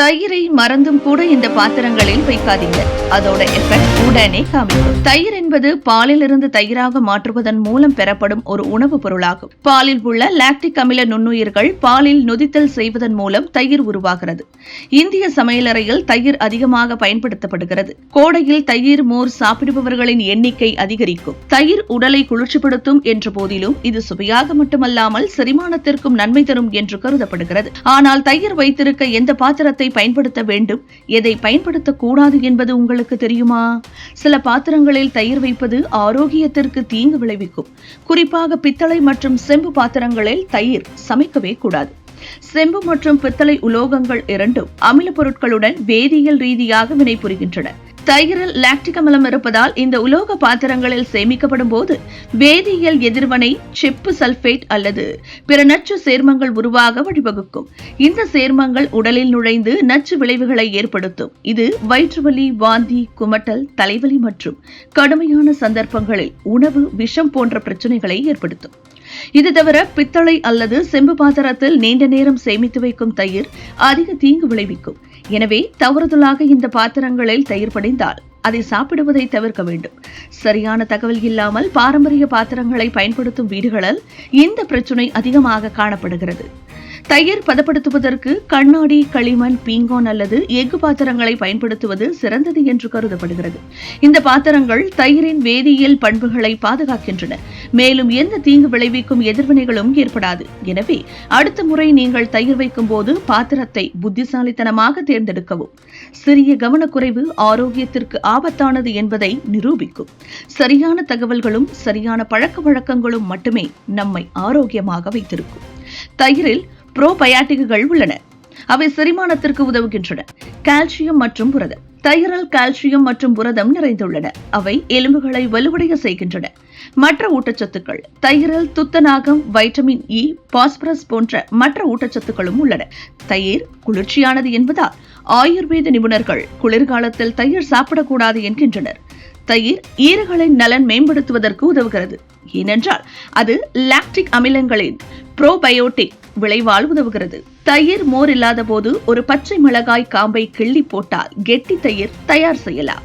தயிரை மறந்தும் கூட இந்த பாத்திரங்களில் வைக்காதீங்க. அதோட எஃபெக்ட் உடனே காமிக்கும். தயிர் என்பது பாலிலிருந்து தயிராக மாற்றுவதன் மூலம் பெறப்படும் ஒரு உணவுப் பொருளாகும். பாலில் உள்ள லாக்டிக் அமில நுண்ணுயிர்கள் பாலில் நொதித்தல் செய்வதன் மூலம் தயிர் உருவாகிறது. இந்திய சமையலறையில் தயிர் அதிகமாக பயன்படுத்தப்படுகிறது. கோடையில் தயிர் மோர் சாப்பிடுபவர்களின் எண்ணிக்கை அதிகரிக்கும். தயிர் உடலை குளிர்ச்சிப்படுத்தும் என்ற போதிலும் இது சுவையாக மட்டுமல்லாமல் செரிமானத்திற்கும் நன்மை தரும் என்று கருதப்படுகிறது. ஆனால் தயிர் வைத்திருக்க எந்த பாத்திரத்தை பயன்படுத்த வேண்டும். எதை பயன்படுத்தக்கூடாது என்பது உங்களுக்கு தெரியுமா? சில பாத்திரங்களில் தயிர் வைப்பது ஆரோக்கியத்திற்கு தீங்கு விளைவிக்கும். குறிப்பாக பித்தளை மற்றும் செம்பு பாத்திரங்களில் தயிர் சமைக்கவே கூடாது. செம்பு மற்றும் பித்தளை உலோகங்கள் இரண்டும் அமில பொருட்களுடன் வேதியியல் ரீதியாக வினைபுரிகின்றன. தயிரில் லாக்டிக் அமிலம் இருப்பதால் இந்த உலோக பாத்திரங்களில் சேமிக்கப்படும் போது வேதியியல் எதிர்வனை செப்பு சல்பேட் அல்லது பிற நச்சு சேர்மங்கள் உருவாக வழிவகுக்கும். இந்த சேர்மங்கள் உடலில் நுழைந்து நச்சு விளைவுகளை ஏற்படுத்தும். இது வயிற்றுவலி வாந்தி குமட்டல் தலைவலி மற்றும் கடுமையான சந்தர்ப்பங்களில் உணவு விஷம் போன்ற பிரச்சனைகளை ஏற்படுத்தும். இது தவிர பித்தளை அல்லது செம்பு பாத்திரத்தில் நீண்ட நேரம் சேமித்து வைக்கும் தயிர் அதிக தீங்கு விளைவிக்கும். எனவே தவறுதலாக இந்த பாத்திரங்களில் தயிர் படைந்தால் அதை சாப்பிடுவதை தவிர்க்க வேண்டும். சரியான தகவல் இல்லாமல் பாரம்பரிய பாத்திரங்களை பயன்படுத்தும் வீடுகளில் இந்த பிரச்சனை அதிகமாக காணப்படுகிறது. தயிர் பதப்படுத்துவதற்கு கண்ணாடி களிமண் பீங்கான் அல்லது எஃகு பாத்திரங்களை பயன்படுத்துவது சிறந்தது என்று கருதப்படுகிறது. இந்த பாத்திரங்கள் தயிரின் வேதியியல் பண்புகளை பாதுகாக்கின்றன. மேலும் எந்த தீங்கு விளைவிக்கும் எதிர்வினைகளும் ஏற்படாது. எனவே அடுத்த முறை நீங்கள் தயிர் வைக்கும் போது பாத்திரத்தை புத்திசாலித்தனமாக தேர்ந்தெடுக்கவும். சிறிய கவனக்குறைவு ஆரோக்கியத்திற்கு ஆபத்தானது என்பதை நிரூபிக்கும். சரியான தகவல்களும் சரியான பழக்க வழக்கங்களும் மட்டுமே நம்மை ஆரோக்கியமாக வைத்திருக்கும். தயிரில் புரோபயாட்டிக்குகள் உள்ளன. அவை செரிமானத்திற்கு உதவுகின்றன. கால்சியம் மற்றும் புரதம். தயிரில் கால்சியம் மற்றும் புரதம் நிறைந்துள்ளன. அவை எலும்புகளை வலுவடைய செய்கின்றன. மற்ற ஊட்டச்சத்துக்கள். தயிரில் துத்தநாகம் வைட்டமின் இ பாஸ்பரஸ் போன்ற மற்ற ஊட்டச்சத்துக்களும் உள்ளன. தயிர் குளிர்ச்சியானது என்பதால் ஆயுர்வேத நிபுணர்கள் குளிர்காலத்தில் தயிர் சாப்பிடக்கூடாது என்கின்றனர். தயிர் ஈறுகளின் நலன் மேம்படுத்துவதற்கு உதவுகிறது. ஏனென்றால் அது லாக்டிக் அமிலங்களின் ப்ரோபயோட்டிக் விளைவால் உதவுகிறது. தயிர் மோர் இல்லாத போது ஒரு பச்சை மிளகாய் காம்பை கிள்ளி போட்டால் கெட்டி தயிர் தயார் செய்யலாம்.